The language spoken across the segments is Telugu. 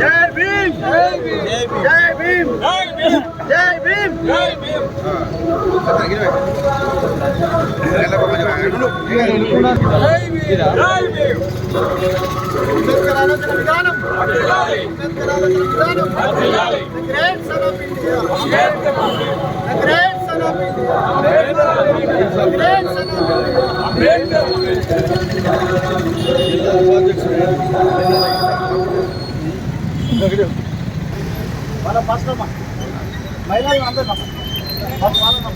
జై భీమ్ జై భీమ్ జై భీమ్ జై భీమ్ జై భీమ్ అంబేద్కర్ ఆలోచన విధానం మన ఫస్ట్ అమ్మ మహిళలు అందరూ ఫస్ట్ వాళ్ళమ్మా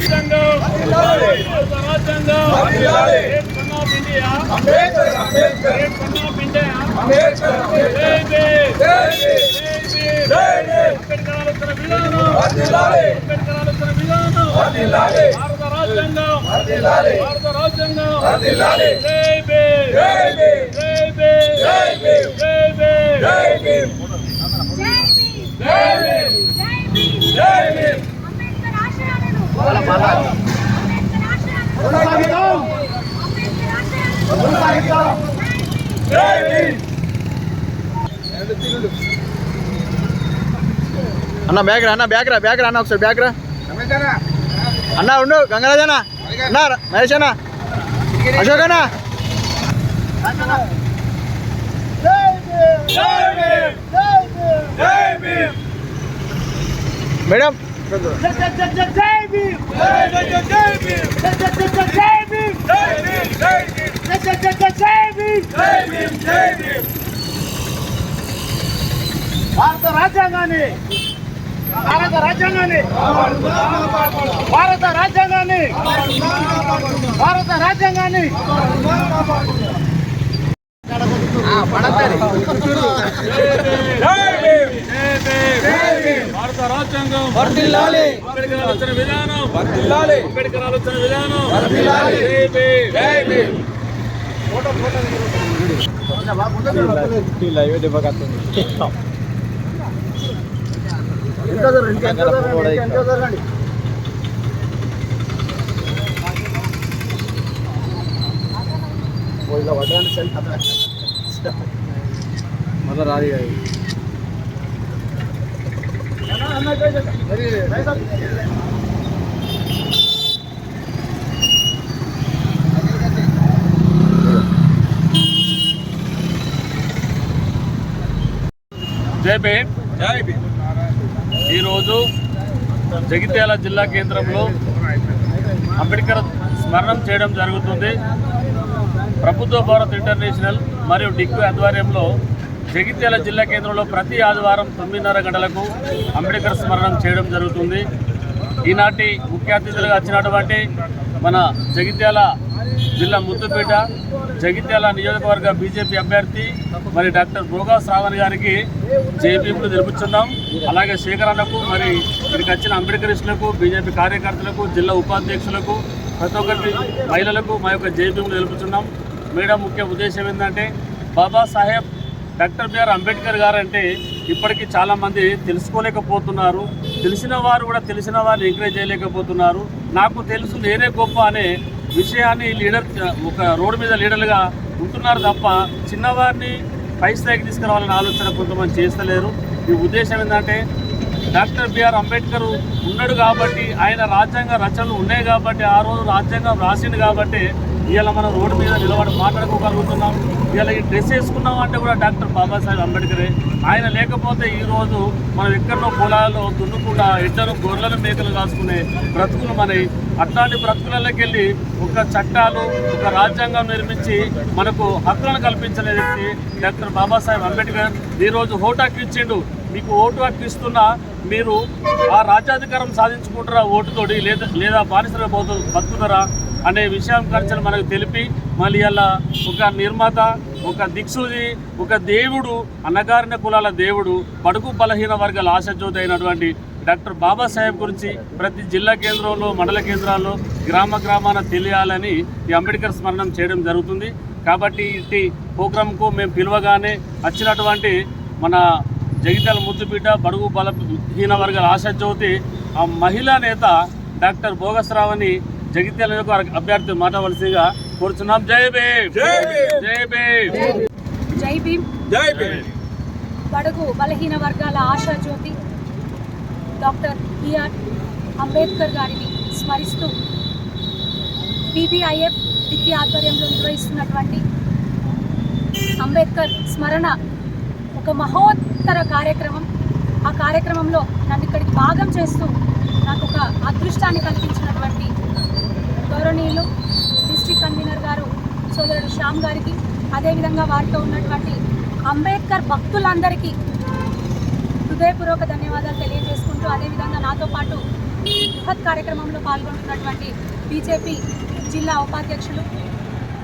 రాజ్యాంగం రాజ్యాంగం అంబేద్కర్ ఆలోచన విధానం son of India. మన ఫస్ట్ అమ్మా మహిళలు అందరూ ఫస్ట్ వాళ్ళమ్మా జై భీమ్ జై భీమ్ జై భీమ్ జై భీమ్ అంబేద్కర్ ఆశయాలను అంబేద్కర్ ఆశయాలను కొనసాగిద్దాం. అంబేద్కర్ ఆశయాలను కొనసాగిద్దాం. జై భీమ్ అన్న బ్యాగ్ రా అన్న బ్యాగ్ రా బ్యాగ్ రా అన్న ఒకసారి బ్యాగ్ రా అన్న ఉండు గంగరాజనా అన్న అన్న మహేష్ అన్న అశోక్ అన్న జై జై జై జై మేడం జై జై జై జై జై భీమ్ జై జై జై జై భీమ్ జై జై జై జై జై భీమ్ జై భీమ్ జై భీమ్ భారత రాజ్యాంగాన్ని భారత రాజ్యాంగాన్ని భారత రాజ్యాంగాన్ని భారత రాజ్యాంగాన్ని భారత రాజ్యాంగం వర్ధిల్లాలి అంబేద్కర్ ఆలోచన విధానం. వర్ధిల్లాలి అంబేద్కర్ ఆలోచన విధానం. వర్ధిల్లాలి జై భీమ్. జై భీమ్. ఇంకా జరగండి, ఇంకా జరగండి, ఇంకా జరగండి. ఓ, ఇలా వడ్డాన్ని సెల్ కథ. మళ్ళీ రాదు అన్న, జై భీమ్. జై భీమ్ ఈరోజు జగిత్యాల జిల్లా కేంద్రంలో అంబేద్కర్ స్మరణం చేయడం జరుగుతుంది. ప్రభుత్వ భారత్ ఇంటర్నేషనల్ మరియు డిక్కు ఆధ్వర్యంలో జగిత్యాల జిల్లా కేంద్రంలో ప్రతి ఆదివారం తొమ్మిదిన్నర గంటలకు అంబేద్కర్ స్మరణం చేయడం జరుగుతుంది. ఈనాటి ముఖ్య అతిథులుగా వచ్చినటువంటి మన జగిత్యాల జిల్లా ముద్దుపేట జగిత్యాల నియోజకవర్గ బీజేపీ అభ్యర్థి మరి డాక్టర్ భోగా శ్రావణ్ గారికి జేపీలు తెలుపుతున్నాం అలాగే శేఖరన్నకు మరి ఇక్కడికి వచ్చిన అంబేద్కరిస్టులకు బీజేపీ కార్యకర్తలకు జిల్లా ఉపాధ్యక్షులకు ప్రతి ఒక్కరికి మహిళలకు మా యొక్క జేపీలు తెలుపుతున్నాం మేడం ముఖ్య ఉద్దేశం ఏంటంటే బాబాసాహెబ్ డాక్టర్ బిఆర్ అంబేద్కర్ గారు అంటే ఇప్పటికీ చాలామంది తెలుసుకోలేకపోతున్నారు. తెలిసిన వారు కూడా తెలిసిన వారిని ఎంకరేజ్ చేయలేకపోతున్నారు. నాకు తెలుసు నేనే గొప్ప అనే విషయాన్ని లీడర్ ఒక రోడ్డు మీద లీడర్లుగా ఉంటున్నారు తప్ప చిన్నవారిని పై స్థాయికి తీసుకురావాలనే ఆలోచన కొంతమంది చేస్తలేరు. ఈ ఉద్దేశం ఏంటంటే డాక్టర్ బిఆర్ అంబేద్కర్ ఉన్నాడు కాబట్టి ఆయన రాజ్యాంగ రచనలు ఉన్నాయి కాబట్టి ఆ రోజు రాజ్యాంగం రాసిండు కాబట్టి ఇవాళ మనం రోడ్డు మీద నిలబడి మాట్లాడుకోగలుగుతున్నాం. ఇవాళ ఈ డ్రెస్ వేసుకున్నాం అంటే కూడా డాక్టర్ బాబాసాహెబ్ అంబేద్కరే. ఆయన లేకపోతే ఈరోజు మనం ఎక్కడో పొలాల్లో దున్నుకుండా ఇద్దరు గొర్రెలను మేకలు కాసుకునే బ్రతుకులు మన అట్లాంటి బ్రతుకులలోకి వెళ్ళి ఒక చట్టాలు ఒక రాజ్యాంగం నిర్మించి మనకు హక్కులను కల్పించిన వ్యక్తి డాక్టర్ బాబాసాహెబ్ అంబేద్కర్. ఈరోజు ఓటు హక్కు ఇచ్చిండు. మీకు ఓటు హక్కు ఇస్తున్నా మీరు ఆ రాజ్యాధికారం సాధించుకుంటారా ఓటుతోటి లేదా లేదా బానిసలు పోతు బతుకుతారా? అనే విషయం కలిసి మనకు తెలిపి మళ్ళీ అలా ఒక నిర్మాత ఒక దిక్సూది ఒక దేవుడు అన్నగారిన కులాల దేవుడు బడుగు బలహీన వర్గాల ఆశాజ్యోతి అయినటువంటి డాక్టర్ బాబాసాహెబ్ గురించి ప్రతి జిల్లా కేంద్రంలో మండల కేంద్రాల్లో గ్రామ గ్రామాన తెలియాలని ఈ అంబేద్కర్ స్మరణం చేయడం జరుగుతుంది. కాబట్టి ఇట్టి ప్రోగ్రాంకు మేము పిలవగానే వచ్చినటువంటి మన జగిత్యాల ముద్దుపీట బడుగు బలహీన వర్గాల ఆశాజ్యోతి ఆ మహిళా నేత డాక్టర్ భోగస్రావని జగిత్యాల యొక్క అభ్యర్థి మాట్లాడవలసిందిగా కోరుచున్నాం. జై భీమ్! జై భీమ్! జై భీమ్! బడుగు బలహీన వర్గాల ఆశా జ్యోతి డాక్టర్ బిఆర్ అంబేద్కర్ గారిని స్మరిస్తూ బీబీఐఎఫ్ డిగ్రీ ఆధ్వర్యంలో నిర్వహిస్తున్నటువంటి అంబేద్కర్ స్మరణ ఒక మహోత్తర కార్యక్రమం. ఆ కార్యక్రమంలో నన్ను ఇక్కడికి భాగం చేస్తూ నాకు ఒక అదృష్టాన్ని కల్పించినటువంటి గౌరవనీయులు డిస్ట్రిక్ట్ కన్వీనర్ గారు సోదరుడు శ్యామ్ గారికి అదేవిధంగా వారితో ఉన్నటువంటి అంబేద్కర్ భక్తులందరికీ హృదయపూర్వక ధన్యవాదాలు తెలియజేసుకుంటూ అదేవిధంగా నాతో పాటు ఈ బృహత్ కార్యక్రమంలో పాల్గొంటున్నటువంటి బీజేపీ జిల్లా ఉపాధ్యక్షులు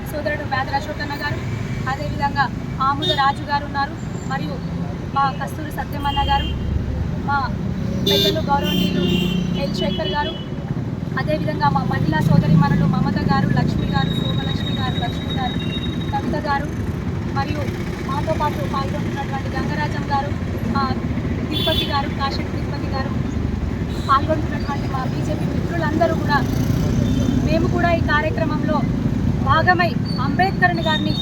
సోదరుడు వేదర అశోకన్న గారు అదేవిధంగా ఆముద రాజు గారు ఉన్నారు మరియు మా కస్తూరి సత్యమన్న గారు మా పెద్దలు గౌరవనీయులు ఎల్ శేఖర్ గారు అదేవిధంగా మా మహిళా సోదరి మనలు మమత గారు లక్ష్మి గారు శోభలక్ష్మి గారు లక్ష్మి గారు కవిత గారు మరియు మాతో పాటు పాల్గొంటున్నటువంటి గంగరాజం గారు మా తిరుపతి గారు కాశెట్టి తిరుపతి గారు పాల్గొంటున్నటువంటి మా బీజేపీ మిత్రులందరూ కూడా మేము కూడా ఈ కార్యక్రమంలో భాగమై అంబేద్కర్ని గారిని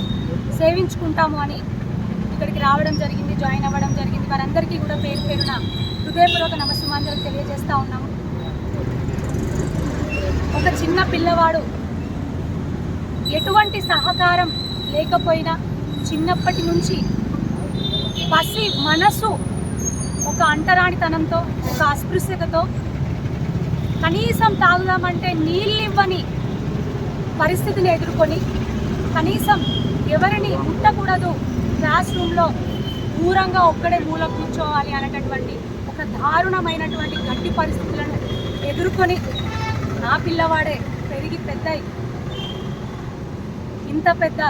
సేవించుకుంటాము అని ఇక్కడికి రావడం జరిగింది జాయిన్ అవ్వడం జరిగింది. వారందరికీ కూడా పేరు పేరున హృదయపూర్వక నమస్సుమాంజలు తెలియజేస్తూ ఉన్నాము. ఒక చిన్న పిల్లవాడు. ఎటువంటి సహకారం లేకపోయినా చిన్నప్పటి నుంచి పసి మనసు ఒక అంటరానితనంతో ఒక అస్పృశ్యతతో కనీసం తాగుదామంటే నీళ్ళు ఇవ్వని పరిస్థితిని ఎదుర్కొని కనీసం ఎవరిని ముట్టకూడదు క్లాస్ రూమ్లో దూరంగా ఒక్కడే మూల కూర్చోవాలి అనేటటువంటి ఒక దారుణమైనటువంటి గట్టి పరిస్థితులను ఎదుర్కొని నా పిల్లవాడే పెరిగి పెద్దయి ఇంత పెద్ద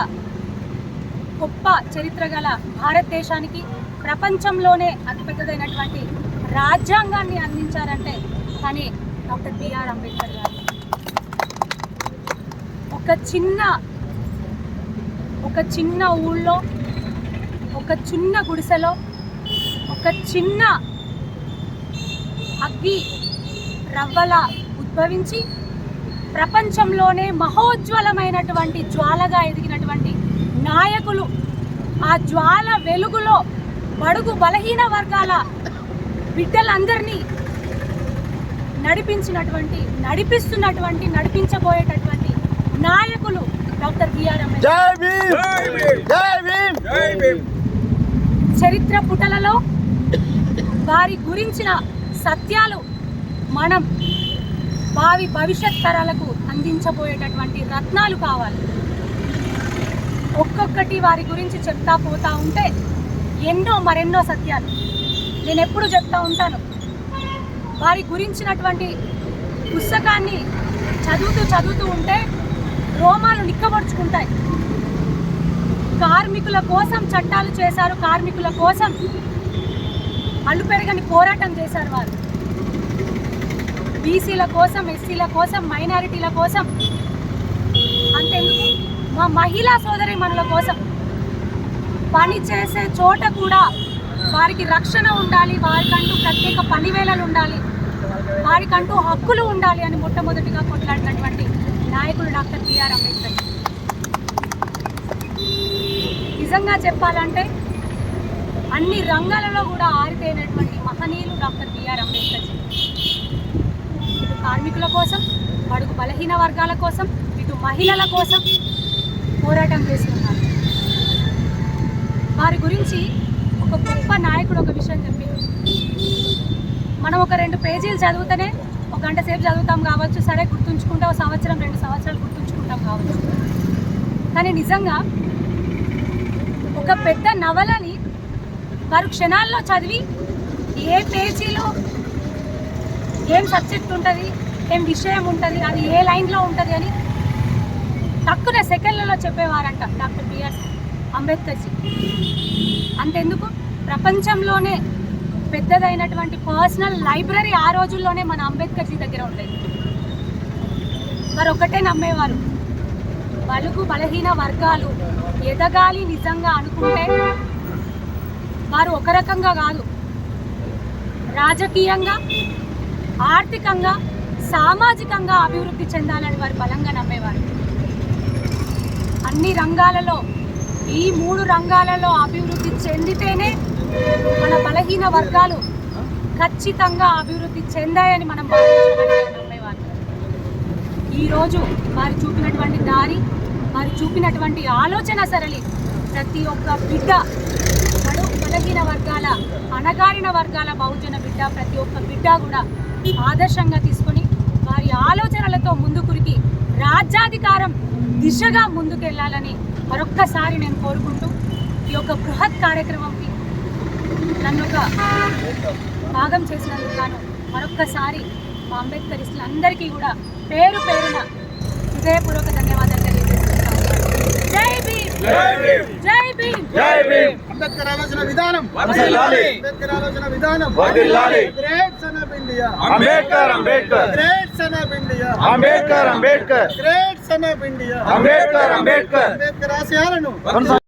గొప్ప చరిత్ర గల భారతదేశానికి ప్రపంచంలోనే అతిపెద్దదైనటువంటి రాజ్యాంగాన్ని అందించారంటే కానీ డాక్టర్ బిఆర్ అంబేద్కర్ గారు. ఒక చిన్న ఒక చిన్న ఊళ్ళో ఒక చిన్న గుడిసెలో ఒక చిన్న అగ్గి రవ్వల ఉద్భవించి ప్రపంచంలోనే మహోజ్వలమైనటువంటి జ్వాలగా ఎదిగినటువంటి నాయకులు ఆ జ్వాల వెలుగులో బడుగు బలహీన వర్గాల బిడ్డలందరినీ నడిపించినటువంటి నడిపిస్తున్నటువంటి నడిపించబోయేటటువంటి నాయకులు డాక్టర్ బిఆర్ అంబేద్కర్. జై భీమ్! జై భీమ్! చరిత్ర పుటలలో వారి గురించిన సత్యాలు మనం భావి భవిష్యత్ తరాలకు అందించబోయేటటువంటి రత్నాలు కావాలి. ఒక్కొక్కటి వారి గురించి చెప్తా పోతా ఉంటే ఎన్నో మరెన్నో సత్యాలు. నేను ఎప్పుడు చెప్తా ఉంటాను. వారి గురించినటువంటి పుస్తకాన్ని చదువుతూ చదువుతూ ఉంటే రోమాలు నిక్కబడుచుకుంటాయి. కార్మికుల కోసం చట్టాలు చేశారు కార్మికుల కోసం అల్లు పెరగని పోరాటం చేశారు వారు. బీసీల కోసం ఎస్సీల కోసం మైనారిటీల కోసం. అంతెందుకు? మా మహిళా సోదరి మనుల కోసం. పని చేసే చోట కూడా వారికి రక్షణ ఉండాలి వారికంటూ ప్రత్యేక పనివేళలు ఉండాలి వారికంటూ హక్కులు ఉండాలి అని మొట్టమొదటిగా కొట్లాడినటువంటి నాయకుడు డాక్టర్ బిఆర్ అంబేద్కర్. నిజంగా చెప్పాలంటే అన్ని రంగాలలో కూడా ఆరితేనటువంటి మహనీయులు డాక్టర్ బిఆర్ అంబేద్కర్. బలహీన వర్గాల కోసం ఇటు మహిళల కోసం పోరాటం చేస్తున్నారు. వారి గురించి ఒక గొప్ప నాయకుడు ఒక విషయం చెప్పింది మనం ఒక రెండు పేజీలు చదివితేనే ఒక గంట సేపు చదువుతాం కావచ్చు సరే గుర్తుంచుకుంటాం ఒక సంవత్సరం రెండు సంవత్సరాలు గుర్తుంచుకుంటాం కావచ్చు. కానీ నిజంగా ఒక పెద్ద నవలని వారు క్షణాల్లో చదివి ఏ పేజీలో ఏం సబ్జెక్ట్ ఉంటుంది ఏం విషయం ఉంటుంది? అది ఏ లైన్లో ఉంటుంది అని తక్కువ సెకండ్లలో చెప్పేవారంట డాక్టర్ బిఆర్ అంబేద్కర్జీ అంతెందుకు? ప్రపంచంలోనే పెద్దదైనటువంటి పర్సనల్ లైబ్రరీ ఆ రోజుల్లోనే మన అంబేద్కర్జీ దగ్గర ఉండేది. వారు ఒకటే నమ్మేవారు. బలుగు బలహీన వర్గాలు ఎదగాలి నిజంగా అనుకుంటే వారు ఒక రకంగా కాదు. రాజకీయంగా ఆర్థికంగా సామాజికంగా అభివృద్ధి చెందాలని వారు బలంగా నమ్మేవారు. అన్ని రంగాలలో ఈ మూడు రంగాలలో అభివృద్ధి చెందితేనే మన బలహీన వర్గాలు ఖచ్చితంగా అభివృద్ధి చెందాయని మనం నమ్మేవారు. ఈరోజు వారు చూపినటువంటి దారి వారు చూపినటువంటి ఆలోచన సరళి ప్రతి ఒక్క బిడ్డ బడు బలహీన వర్గాల అణగారిన వర్గాల బహుజన బిడ్డ ప్రతి ఒక్క బిడ్డ కూడా ఆదర్శంగా తీసుకొని వారి ఆలోచనలతో ముందుకురికి రాజ్యాధికారం దిశగా ముందుకెళ్ళాలని మరొక్కసారి నేను కోరుకుంటూ ఈ యొక్క బృహత్ కార్యక్రమంకి నన్ను ఒక భాగం చేసినందుకు గాను మరొక్కసారి మా అంబేద్కరిస్టులందరికీ కూడా పేరు పేరున హృదయపూర్వక ధన్యవాదాలు తెలియజేస్తున్నాను. జై భీమ్! జై భీమ్! జై భీమ్ అంబేద్కర్ ఆలోచన విధానం. అంబేద్కర్ ఆలోచన విధానం. వర్ధిల్లాలి. Great son of India Ambedkar Ambedkar great son of India Ambedkar Ambedkar great son of India